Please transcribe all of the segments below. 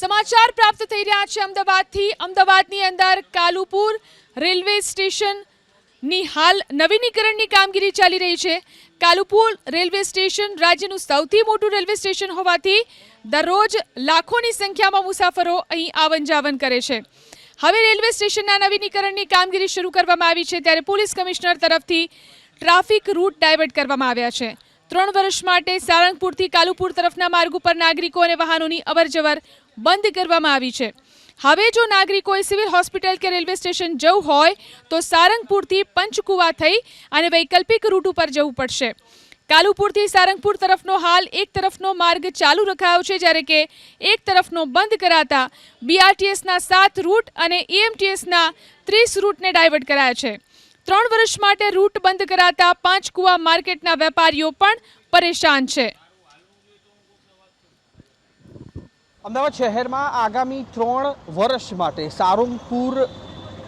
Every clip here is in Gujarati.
સમાચાર પ્રાપ્ત થઈ રહ્યા છે અમદાવાદથી. અમદાવાદની અંદર કાલુપુર રેલવે સ્ટેશનની હાલ નવીનીકરણની કામગીરી ચાલી રહી છે. કાલુપુર રેલવે સ્ટેશન રાજ્યનું સૌથી મોટું રેલવે સ્ટેશન હોવાથી દરરોજ લાખોની સંખ્યામાં મુસાફરો અહીં આવન જાવન કરે છે. હવે રેલવે સ્ટેશનના નવીનીકરણની કામગીરી શરૂ કરવામાં આવી છે, ત્યારે પોલીસ કમિશનર તરફથી ટ્રાફિક રૂટ ડાયવર્ટ કરવામાં આવ્યા છે. ત્રણ વર્ષ માટે સારંગપુરથી કાલુપુર તરફના માર્ગ ઉપર નાગરિકો અને વાહનોની અવરજવર બંધ કરવામાં આવી છે. હવે જો નાગરિકોએ સિવિલ હોસ્પિટલ કે રેલવે સ્ટેશન જવું હોય, તો સારંગપુરથી પંચકુવા થઈ અને વૈકલ્પિક રૂટ ઉપર જવું પડશે. કાલુપુરથી સારંગપુર તરફનો હાલ એક તરફનો માર્ગ ચાલુ રખાયો છે, જ્યારે કે એક તરફનો બંધ કરાતા બીઆરટીએસના સાત રૂટ અને ઈએમટીએસના ત્રીસ રૂટને ડાયવર્ટ કરાયા છે. ત્રણ વર્ષ માટે રૂટ બંધ કરાતા પાંચકુવા માર્કેટના વેપારીઓ પણ પરેશાન છે. અમદાવાદ શહેરમાં આગામી ત્રણ વર્ષ માટે સારંગપુર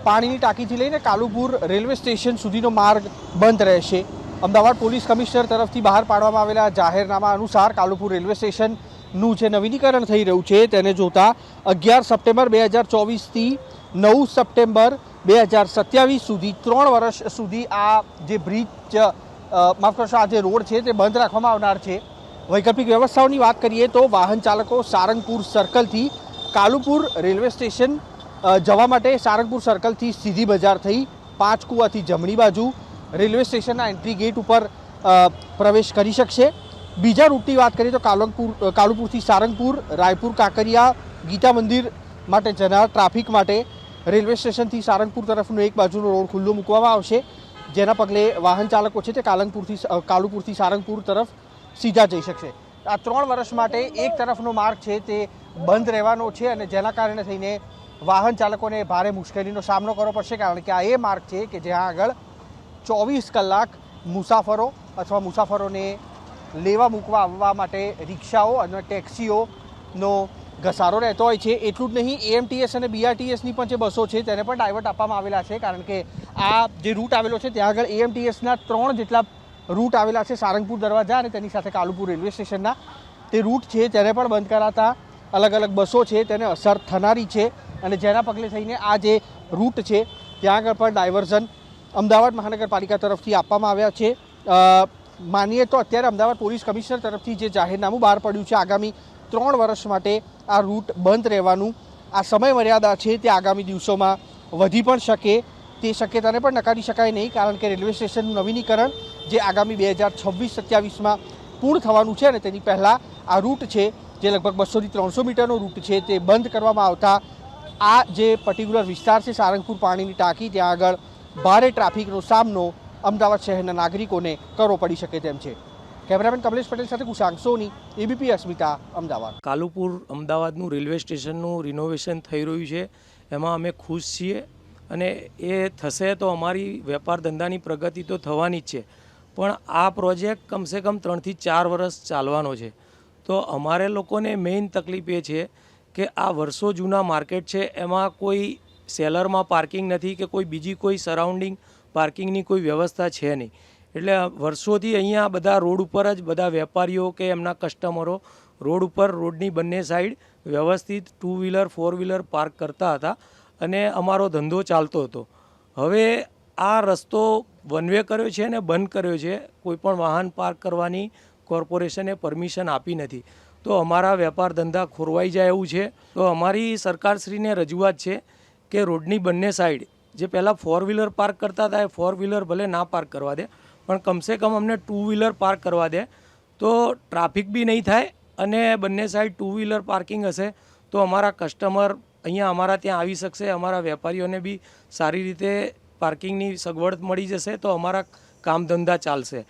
પાણીની ટાંકીથી લઈને કાલુપુર રેલવે સ્ટેશન સુધીનો માર્ગ બંધ રહેશે. અમદાવાદ પોલીસ કમિશનર તરફથી બહાર પાડવામાં આવેલા જાહેરનામા અનુસાર કાલુપુર રેલવે સ્ટેશનનું જે નવીનીકરણ થઈ રહ્યું છે તેને જોતા અગિયાર સપ્ટેમ્બર બે હજાર ચોવીસથી નવ સપ્ટેમ્બર બે હજાર સત્યાવીસ સુધી, ત્રણ વર્ષ સુધી આ જે બ્રિજ માફ કરશો, આ જે રોડ છે તે બંધ રાખવામાં આવનાર છે. વૈકલ્પિક વ્યવસ્થાઓની વાત કરીએ તો વાહન ચાલકો સારંગપુર સર્કલથી કાલુપુર રેલવે સ્ટેશન જવા માટે સારંગપુર સર્કલથી સીધી બજાર થઈ પાંચ કુવાથી જમણી બાજુ રેલવે સ્ટેશનના એન્ટ્રી ગેટ ઉપર પ્રવેશ કરી શકશે. બીજા રૂટની વાત કરીએ તો કાલંગપુર કાલુપુરથી સારંગપુર, રાયપુર, કાંકરિયા, ગીતા મંદિર માટે જનાર, ટ્રાફિક માટે રેલવે સ્ટેશનથી સારંગપુર તરફનો એક બાજુનો રોડ ખુલ્લો મૂકવામાં આવશે. જેના પગલે વાહન ચાલકો છે તે કાલંગપુરથી કાલુપુરથી સારંગપુર તરફ સીધા જઈ શકશે. આ ત્રણ વર્ષ માટે એક તરફનો માર્ગ છે તે બંધ રહેવાનો છે અને જેના કારણે થઈને વાહન ચાલકોને ભારે મુશ્કેલીનો સામનો કરવો પડશે, કારણ કે આ એ માર્ગ છે કે જ્યાં આગળ ચોવીસ કલાક મુસાફરો અથવા મુસાફરોને લેવા મૂકવા, આવવા માટે રિક્ષાઓ અને ટેક્સીઓનો ઘસારો રહેતો હોય છે, એટલું જ નહીં એએમટીએસ અને બીઆરટીએસની પણ જે બસો છે, તેને પણ ડાયવર્ટ આપવામાં આવેલા છે, કારણ કે આ જે રૂટ આવેલો છે, ત્યાં આગળ એએમટીએસના ત્રણ જેટલા રૂટ આવેલા છે, સારંગપુર દરવાજા અને તેની સાથે કાલુપુર રેલવે સ્ટેશનના તે રૂટ છે, તેને પણ બંધ કરાતા અલગ અલગ બસો છે, તેને અસર થનારી છે અને જેના પગલે થઈને આ જે રૂટ છે, ત્યાં આગળ પણ ડાયવર્ઝન અમદાવાદ મહાનગરપાલિકા તરફથી આપવામાં આવ્યા છે. માનીએ તો અત્યારે અમદાવાદ પોલીસ કમિશનર તરફથી જે જાહેરનામું બહાર પડ્યું છે, આગામી ત્રણ વર્ષ માટે આ રૂટ બંધ રહેવાનું આ સમય મર્યાદા છે તે આગામી દિવસોમાં વધી પણ શકે. તે શક્યતાને પણ નકારી શકાય નહીં, કારણ કે રેલવે સ્ટેશનનું નવીનીકરણ જે આગામી બે હજાર છવ્વીસ સત્યાવીસમાં પૂર્ણ થવાનું છે અને તેની પહેલાં આ રૂટ છે, જે લગભગ બસોથી ત્રણસો મીટરનો રૂટ છે, તે બંધ કરવામાં આવતા આ જે પર્ટિક્યુલર વિસ્તાર છે, સારંગપુર પાણીની ટાંકી, ત્યાં આગળ ભારે ટ્રાફિકનો સામનો અમદાવાદ શહેરના નાગરિકોને કરવો પડી શકે તેમ છે. કેમેરામેન કમલેશ પટેલ સાથે કુશાંક સોની એબીપી અસ્મિતા, અમદાવાદ. કાલુપુર અમદાવાદનું રેલવે સ્ટેશનનું રિનોવેશન થઈ રહ્યું છે. એમાં અમે ખુશ છીએ અને એ થશે તો અમારી વેપાર ધંધાની પ્રગતિ તો થવાની જ છે. પણ આ પ્રોજેક્ટ કમસે કમ ત્રણથી ચાર વર્ષ ચાલવાનો છે. તો અમારે લોકોને મેઇન તકલીફ એ છે કે આ વર્ષો જૂના માર્કેટ છે, એમાં કોઈ સેલરમાં પાર્કિંગ નથી કે કોઈ બીજી કોઈ સરાઉન્ડિંગ પાર્કિંગની કોઈ વ્યવસ્થા છે નહીં. એટલે વર્ષોથી અહીંયા બધા રોડ ઉપર જ બધા વેપારીઓ કે એમના કસ્ટમરો રોડ ઉપર, રોડની બંને સાઈડ વ્યવસ્થિત two wheeler four wheeler park કરતા હતા અને અમારો ધંધો ચાલતો હતો. હવે આ રસ્તો વન વે કર્યો છે અને બંધ કર્યો છે. કોઈપણ વાહન પાર્ક કરવાની કોર્પોરેશને પરમિશન આપી નથી. તો અમારા વેપાર ધંધા ખોરવાઈ જાય એવું છે. તો અમારી સરકારશ્રીને રજૂઆત છે કે રોડની બંને સાઈડ જે પહેલાં ફોર વ્હીલર પાર્ક કરતા હતા એ ફોર વ્હીલર ભલે ના પાર્ક કરવા દે પણ કમસે કમ અમને ટુ વ્હીલર પાર્ક કરવા દે. તો ટ્રાફિક બી નહીં થાય અને બંને સાઈડ ટુ વ્હીલર પાર્કિંગ હશે, તો અમારા કસ્ટમર અહીંયા અમારા ત્યાં આવી શકશે, અમારા વેપારીઓને બી સારી રીતે પાર્કિંગની સગવડ મળી જશે, તો અમારા કામ ધંધા ચાલશે.